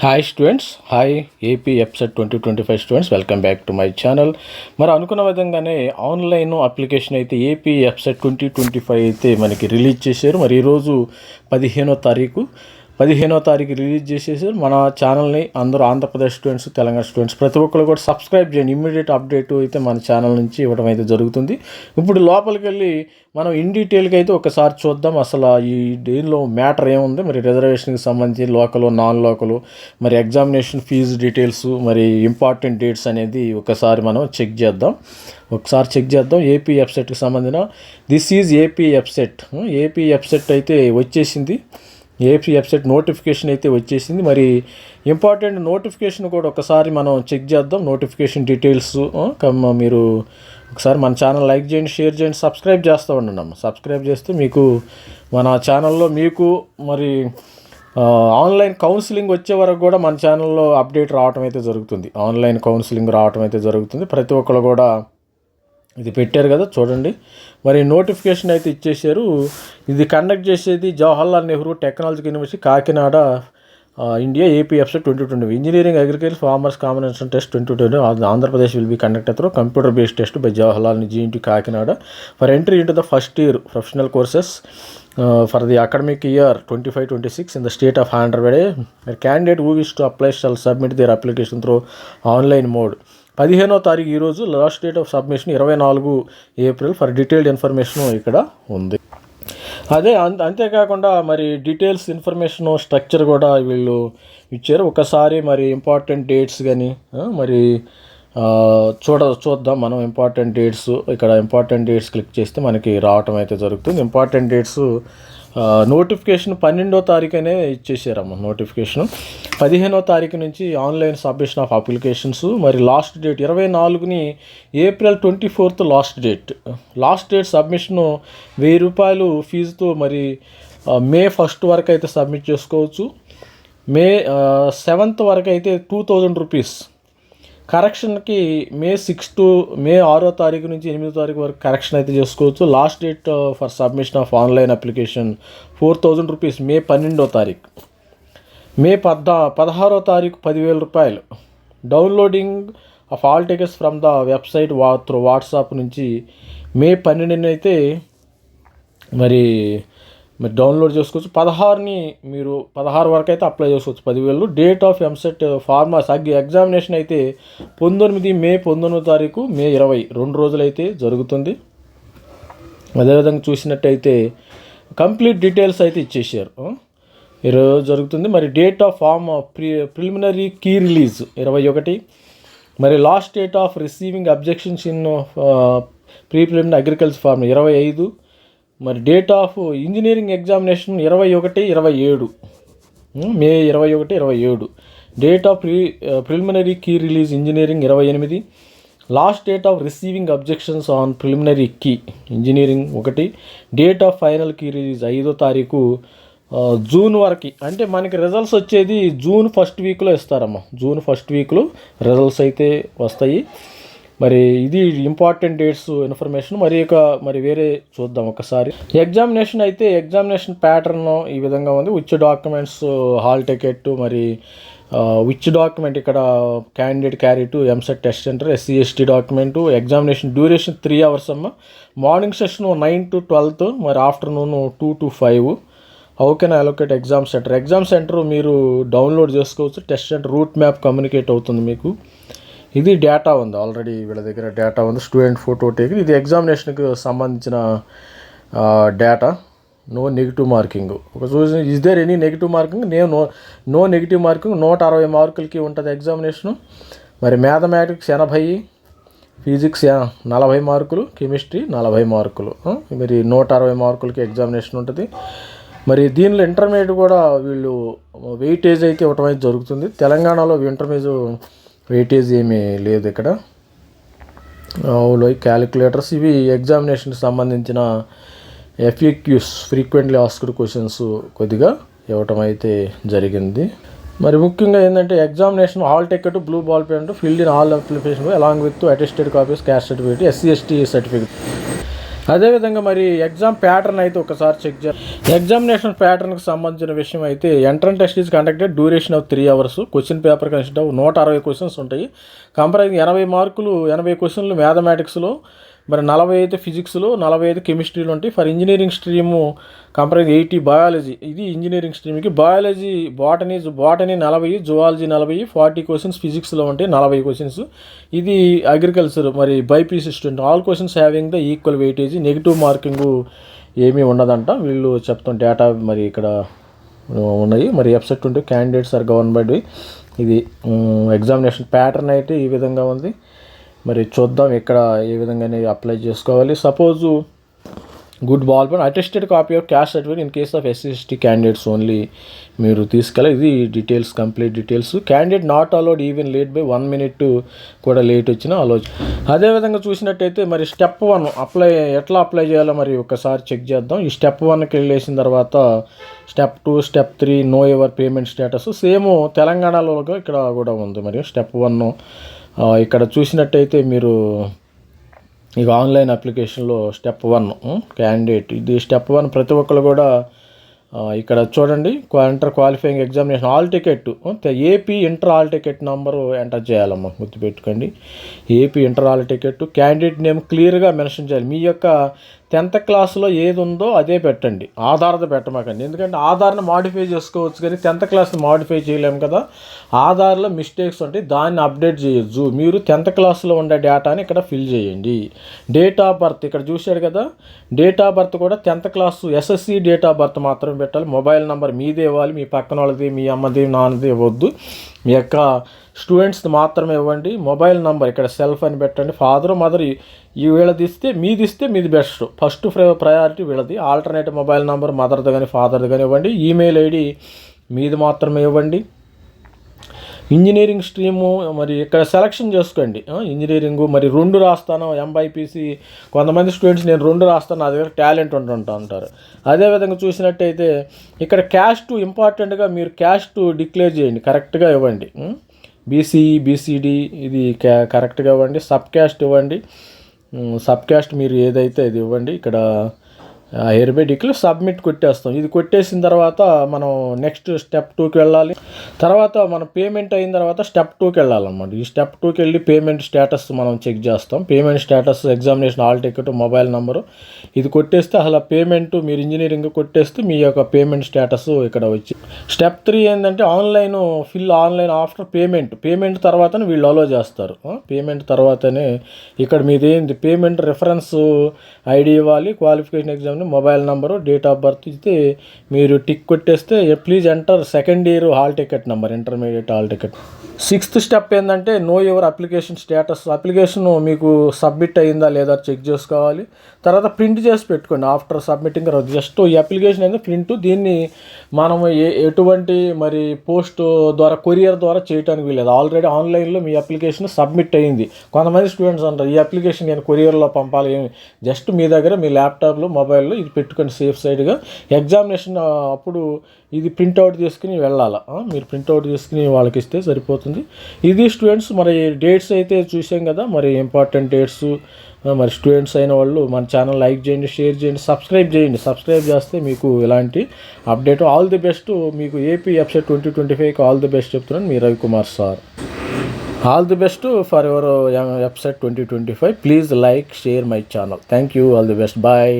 Hi students hi AP EAPCET twenty twenty five students welcome back to my channel మరి అనుకున్న విధంగానే online application అయితే AP EAPCET twenty twenty five అయితే మనకి release చేశారు. మరి ఈరోజు పదిహేనో తారీఖు. పదిహేనో తారీఖు రిలీజ్ చేసేసారు మన ఛానల్ని అందరూ ఆంధ్రప్రదేశ్ స్టూడెంట్స్ తెలంగాణ స్టూడెంట్స్ ప్రతి ఒక్కరు కూడా సబ్స్క్రైబ్ చేయండి. ఇమ్మీడియట్ అప్డేట్ అయితే మన ఛానల్ నుంచి ఇవ్వడం అయితే జరుగుతుంది. ఇప్పుడు లోపలికి వెళ్ళి మనం ఇన్ డీటెయిల్గా అయితే ఒకసారి చూద్దాం. అసలు ఈ దీనిలో మ్యాటర్ ఏముంది? మరి రిజర్వేషన్కి సంబంధించి లోకల్ నాన్ లోకల్ మరి ఎగ్జామినేషన్ ఫీజు డీటెయిల్స్ మరి ఇంపార్టెంట్ డేట్స్ అనేది ఒకసారి మనం చెక్ చేద్దాం. ఒకసారి చెక్ చేద్దాం. ఏపీ వెబ్సైట్కి సంబంధించిన this is AP website. AP website అయితే వచ్చేసింది. ఏపీ వెబ్సైట్ నోటిఫికేషన్ అయితే వచ్చేసింది. మరి ఇంపార్టెంట్ నోటిఫికేషన్ కూడా ఒకసారి మనం చెక్ చేద్దాం. నోటిఫికేషన్ డీటెయిల్స్ కమ్మ మీరు ఒకసారి మన ఛానల్ లైక్ చేయండి షేర్ చేయండి సబ్స్క్రైబ్ చేస్తూ ఉండండి అమ్మ సబ్స్క్రైబ్ చేస్తే మీకు మన ఛానల్లో మీకు మరి ఆన్లైన్ కౌన్సిలింగ్ వచ్చే వరకు కూడా మన ఛానల్లో అప్డేట్ రావటం అయితే జరుగుతుంది. ఆన్లైన్ కౌన్సిలింగ్ రావటం అయితే జరుగుతుంది. ప్రతి ఒక్కరు కూడా ఇది పెట్టారు కదా చూడండి. మరి నోటిఫికేషన్ అయితే ఇచ్చేశారు. ఇది కండక్ట్ చేసేది Jawaharlal Nehru technology university Kakinada India APFC twenty twenty. Engineering agriculture farmers combination test twenty twenty. Andhra Pradesh will be conduct through computer based test by Jawaharlal GNT Kakinada. For entry into the first year professional courses for the academic year twenty five twenty six in the state of Andhra Pradesh candidate who wish to apply shall submit their application through online mode పదిహేనో తారీఖు ఈరోజు last date of submission ఇరవై నాలుగు April for detailed information ఇక్కడ ఉంది. అదే అంత అంతేకాకుండా మరి డీటెయిల్స్ ఇన్ఫర్మేషన్ స్ట్రక్చర్ కూడా వీళ్ళు ఇచ్చారు. ఒకసారి మరి ఇంపార్టెంట్ డేట్స్ కానీ మరి చూడ చూద్దాం మనం ఇంపార్టెంట్ డేట్స్. ఇక్కడ ఇంపార్టెంట్ డేట్స్ క్లిక్ చేస్తే మనకి రావటం అయితే జరుగుతుంది. ఇంపార్టెంట్ డేట్స్ నోటిఫికేషన్ పన్నెండో తారీఖునే ఇచ్చేసారమ్మ నోటిఫికేషన్ పదిహేనో తారీఖు నుంచి ఆన్లైన్ సబ్మిషన్ ఆఫ్ అప్లికేషన్స్ మరి లాస్ట్ డేట్ ఇరవై నాలుగుని April twenty fourth last date last date submission వెయ్యి రూపాయలు ఫీజుతో మరి మే ఫస్ట్ వరకు అయితే సబ్మిట్ చేసుకోవచ్చు. మే సెవెంత్ వరకు అయితే టూ థౌజండ్ రూపీస్ కరెక్షన్కి మే సిక్స్ టు మే ఆరో తారీఖు నుంచి ఎనిమిదో తారీఖు వరకు కరెక్షన్ అయితే చేసుకోవచ్చు. Last date for submission of online application four thousand rupees May పన్నెండో తారీఖు. మే పద్దా పదహారో తారీఖు పదివేల రూపాయలు. Downloading of hall tickets from the website వా త్రూ వాట్సాప్ నుంచి మే పన్నెండునైతే మరి మీరు డౌన్లోడ్ చేసుకోవచ్చు. పదహారుని మీరు పదహారు వరకు అయితే అప్లై చేసుకోవచ్చు. పదివేలు. డేట్ ఆఫ్ ఎంసెట్ ఫార్మాస్ అగ్గి ఎగ్జామినేషన్ అయితే పంతొమ్మిది మే పంతొమ్మిదో తారీఖు మే ఇరవై. రెండు రోజులైతే జరుగుతుంది. అదేవిధంగా చూసినట్టయితే కంప్లీట్ డీటెయిల్స్ అయితే ఇచ్చేసారు ఈరోజు జరుగుతుంది. మరి date of farm pre preliminary key release ఇరవై ఒకటి. మరి last date of receiving objections in pre preliminary agriculture farm ఇరవై ఐదు. మరి డేట్ ఆఫ్ ఇంజనీరింగ్ ఎగ్జామినేషన్ ఇరవై ఒకటి ఇరవై ఏడు. మే ఇరవై ఒకటి ఇరవై ఏడు. Date of pre preliminary key release engineering ఇరవై ఎనిమిది. Last date of receiving objections on preliminary key engineering ఒకటి. Date of final key release ఐదో తారీఖు uh, జూన్ వరకు. అంటే మనకి రిజల్ట్స్ వచ్చేది జూన్ ఫస్ట్ వీక్లో ఇస్తారమ్మా. జూన్ ఫస్ట్ వీక్లో రిజల్ట్స్ అయితే వస్తాయి. మరి ఇది ఇంపార్టెంట్ డేట్స్ ఇన్ఫర్మేషన్ మరి ఇక మరి వేరే చూద్దాం ఒకసారి. ఎగ్జామినేషన్ అయితే ఎగ్జామినేషన్ ప్యాటర్న్ ఈ విధంగా ఉంది. విచ్ డాక్యుమెంట్స్ హాల్ టికెట్ మరి విచ్ డాక్యుమెంట్ ఇక్కడ candidate carry to EAMCET test centre SC ST document examination duration three hours అమ్మ. Morning session nine to twelfth మరి afternoon two to five how can allocate exam centre exam centre మీరు download చేసుకోవచ్చు. Test centre route map communicate అవుతుంది మీకు. ఇది data ఉంది. Already వీళ్ళ దగ్గర డేటా ఉంది. స్టూడెంట్ ఫోటో టేక్ ఇది ఎగ్జామినేషన్కి సంబంధించిన డేటా నో నెగిటివ్ మార్కింగ్ ఒక చూసి is there any negative marking నేను నో నో నెగిటివ్ మార్కింగ్ నూట అరవై మార్కులకి ఉంటుంది ఎగ్జామినేషను మరి మ్యాథమెటిక్స్ ఎనభై ఫిజిక్స్ నలభై మార్కులు. కెమిస్ట్రీ నలభై మార్కులు. మరి నూట అరవై మార్కులకి ఎగ్జామినేషన్ ఉంటుంది. మరి దీనిలో ఇంటర్మీడియట్ కూడా వీళ్ళు వెయిటేజ్ అయితే ఇవ్వటం అయితే జరుగుతుంది. తెలంగాణలో ఇంటర్మీడియట్ వెయిటేజ్ ఏమీ లేదు ఇక్కడ. క్యాలిక్యులేటర్స్ ఇవి ఎగ్జామినేషన్కి సంబంధించిన ఎఫ్ఈక్యూస్ ఫ్రీక్వెంట్లీ ఆస్క్డ్ క్వశ్చన్స్ కొద్దిగా ఇవ్వటం అయితే జరిగింది. మరి ముఖ్యంగా ఏంటంటే examination hall ticket blue ball paint field in all application along with attested copies caste certificate SC ST certificate అదేవిధంగా మరి ఎగ్జామ్ ప్యాటర్న్ అయితే ఒకసారి చెక్ చేయాలి. ఎగ్జామినేషన్ ప్యాటర్న్కి సంబంధించిన విషయం అయితే entrance test is conducted duration of three hours question paper consider నూట అరవై క్వశ్చన్స్ ఉంటాయి. కంపరైజ్ ఎనభై మార్కులు ఎనభై క్వశ్చన్లు మ్యాథమెటిక్స్లో మరి నలభై అయితే ఫిజిక్స్లో నలభై ఐదు కెమిస్ట్రీలు ఉంటాయి for engineering stream comparing eighty biology. ఇది ఇంజనీరింగ్ స్ట్రీమ్కి బయాలజీ బాటనీ బాటనీ నలభై జువాలజీ నలభై ఫార్టీ క్వశ్చన్స్ ఫిజిక్స్లో ఉంటాయి నలభై క్వశ్చన్స్. ఇది అగ్రికల్చర్ మరి BiPC student all questions having the equal weightage negative marking ఏమీ ఉండదంట. వీళ్ళు చెప్తాం డేటా మరి ఇక్కడ ఉన్నాయి. మరి వెబ్సైట్ ఉంటే క్యాండిడేట్స్ ఆర్ గవర్న్ బై ఇది ఎగ్జామినేషన్ ప్యాటర్న్ అయితే ఈ విధంగా ఉంది. మరి చూద్దాం ఇక్కడ ఏ విధంగానే అప్లై చేసుకోవాలి. సపోజు గుడ్ బాల్ పైన attested copy of caste certificate in case of SC ST candidates only మీరు తీసుకెళ్ళి ఇది details complete details candidate not allowed even late by one minute కూడా లేట్ వచ్చినా అలో అదేవిధంగా చూసినట్టయితే మరి స్టెప్ వన్ అప్లై ఎట్లా అప్లై చేయాలో మరి ఒకసారి చెక్ చేద్దాం. ఈ స్టెప్ వన్కి వెళ్ళేసిన తర్వాత step two step three know your payment status same తెలంగాణలో ఇక్కడ కూడా ఉంది మరి స్టెప్ వన్ ఇక్కడ చూసినట్టయితే మీరు ఇక ఆన్లైన్ అప్లికేషన్లో స్టెప్ వన్ క్యాండిడేట్. ఇది స్టెప్ వన్ ప్రతి ఒక్కరు కూడా ఇక్కడ చూడండి inter qualifying examination hall ticket AP inter hall ticket number enter చేయాలమ్మా గుర్తుపెట్టుకోండి. AP inter hall ticket candidate name క్లియర్గా మెన్షన్ చేయాలి. మీ యొక్క టెన్త్ క్లాస్లో ఏది ఉందో అదే పెట్టండి. ఆధార్ది పెట్టమాకండి. ఎందుకంటే ఆధార్ని మాడిఫై చేసుకోవచ్చు కానీ టెన్త్ క్లాస్ని మాడిఫై చేయలేము కదా. ఆధార్లో మిస్టేక్స్ ఉంటాయి దాన్ని అప్డేట్ చేయొచ్చు మీరు టెన్త్ క్లాస్లో ఉండే డేటాని ఇక్కడ ఫిల్ చేయండి. డేట్ ఆఫ్ బర్త్ ఇక్కడ చూశాడు కదా. డేట్ ఆఫ్ బర్త్ కూడా tenth class SSC date of birth మాత్రమే పెట్టాలి. మొబైల్ నెంబర్ మీదే ఇవ్వాలి. మీ పక్కన వాళ్ళది మీ అమ్మది నాన్నది ఇవ్వద్దు మీ యొక్క స్టూడెంట్స్ది మాత్రమే ఇవ్వండి. మొబైల్ నెంబర్ ఇక్కడ సెల్ఫ్ అని పెట్టండి. ఫాదర్ మదర్ ఈ వీళ్ళది ఇస్తే మీది ఇస్తే మీది బెస్ట్. ఫస్ట్ ప్రయారిటీ వీళ్ళది. ఆల్టర్నేటివ్ మొబైల్ నెంబర్ మదర్ది కానీ ఫాదర్ది కానీ ఇవ్వండి. ఈమెయిల్ ఐడి మీది మాత్రమే ఇవ్వండి. ఇంజనీరింగ్ స్ట్రీము మరి ఇక్కడ సెలక్షన్ చేసుకోండి. ఇంజనీరింగు ఇంజనీరింగ్ మరి రెండు రాస్తాను. ఎంబైపీసీ కొంతమంది స్టూడెంట్స్ నేను రెండు రాస్తాను. నా దగ్గర టాలెంట్ ఉంటుంటా అంటారు. అదేవిధంగా చూసినట్టయితే ఇక్కడ క్యాస్ట్ ఇంపార్టెంట్గా మీరు క్యాస్ట్ డిక్లేర్ చేయండి. కరెక్ట్గా ఇవ్వండి. బీసీ బీసీడీ ఇది క్యా కరెక్ట్గా ఇవ్వండి. సబ్ క్యాస్ట్ ఇవ్వండి. సబ్ క్యాస్ట్ మీరు ఏదైతే అది ఇవ్వండి ఇక్కడ హెయిర్ సబ్మిట్ కొట్టేస్తాం. ఇది కొట్టేసిన తర్వాత మనం నెక్స్ట్ స్టెప్ టూకి వెళ్ళాలి. తర్వాత మన పేమెంట్ అయిన తర్వాత స్టెప్ టూకి వెళ్ళాలన్నమాట. ఈ స్టెప్ టూకి వెళ్ళి పేమెంట్ స్టేటస్ మనం చెక్ చేస్తాం. Payment status examination hall ticket mobile number. ఇది కొట్టేస్తే అసలు పేమెంట్ మీరు ఇంజనీరింగ్ కొట్టేస్తే మీ యొక్క పేమెంట్ స్టేటస్ ఇక్కడ వచ్చి. స్టెప్ త్రీ ఏంటంటే online fill online after payment. Payment తర్వాతనే వీళ్ళు అలో చేస్తారు. పేమెంట్ తర్వాతనే ఇక్కడ మీదేంది? పేమెంట్ రిఫరెన్స్ ఐడి ఇవ్వాలి qualification exam mobile number date of birth ఇస్తే మీరు టిక్ కొట్టేస్తే please enter second year hall ticket number intermediate hall ticket. Sixth step ఏంటంటే know your application status. Application మీకు సబ్మిట్ అయిందా లేదా చెక్ చేసుకోవాలి. తర్వాత ప్రింట్ చేసి పెట్టుకోండి. ఆఫ్టర్ సబ్మిటింగ్ జస్ట్ ఈ అప్లికేషన్ అనేది ప్రింట్. దీన్ని మనం ఏ ఎటువంటి మరి పోస్ట్ ద్వారా కొరియర్ ద్వారా చేయడానికి వీలేదు ఆల్రెడీ ఆన్లైన్లో మీ అప్లికేషన్ సబ్మిట్ అయింది. కొంతమంది స్టూడెంట్స్ అంటారు ఈ అప్లికేషన్ నేను కొరియర్లో పంపాలి జస్ట్ మీ దగ్గర మీ ల్యాప్టాప్లో మొబైల్ మొబైల్లో ఇది పెట్టుకొని సేఫ్ సైడ్గా ఎగ్జామినేషన్ అప్పుడు ఇది ప్రింట్అవుట్ తీసుకుని వెళ్ళాలా? మీరు ప్రింట్అవుట్ తీసుకుని వాళ్ళకి ఇస్తే సరిపోతుంది. ఇది స్టూడెంట్స్ మరి డేట్స్ అయితే చూసాం కదా మరి ఇంపార్టెంట్ డేట్స్ మరి స్టూడెంట్స్ అయిన వాళ్ళు మన ఛానల్ లైక్ చేయండి షేర్ చేయండి సబ్స్క్రైబ్ చేయండి. సబ్స్క్రైబ్ చేస్తే మీకు ఇలాంటి అప్డేట్ ఆల్ ది బెస్ట్ మీకు ఏపీ వెబ్సైట్ ట్వంటీ ట్వంటీ ఫైవ్కి ఆల్ ది బెస్ట్ చెప్తున్నాను మీ Ravikumar sir. All the best for your website twenty twenty five please like share my channel thank you all the best bye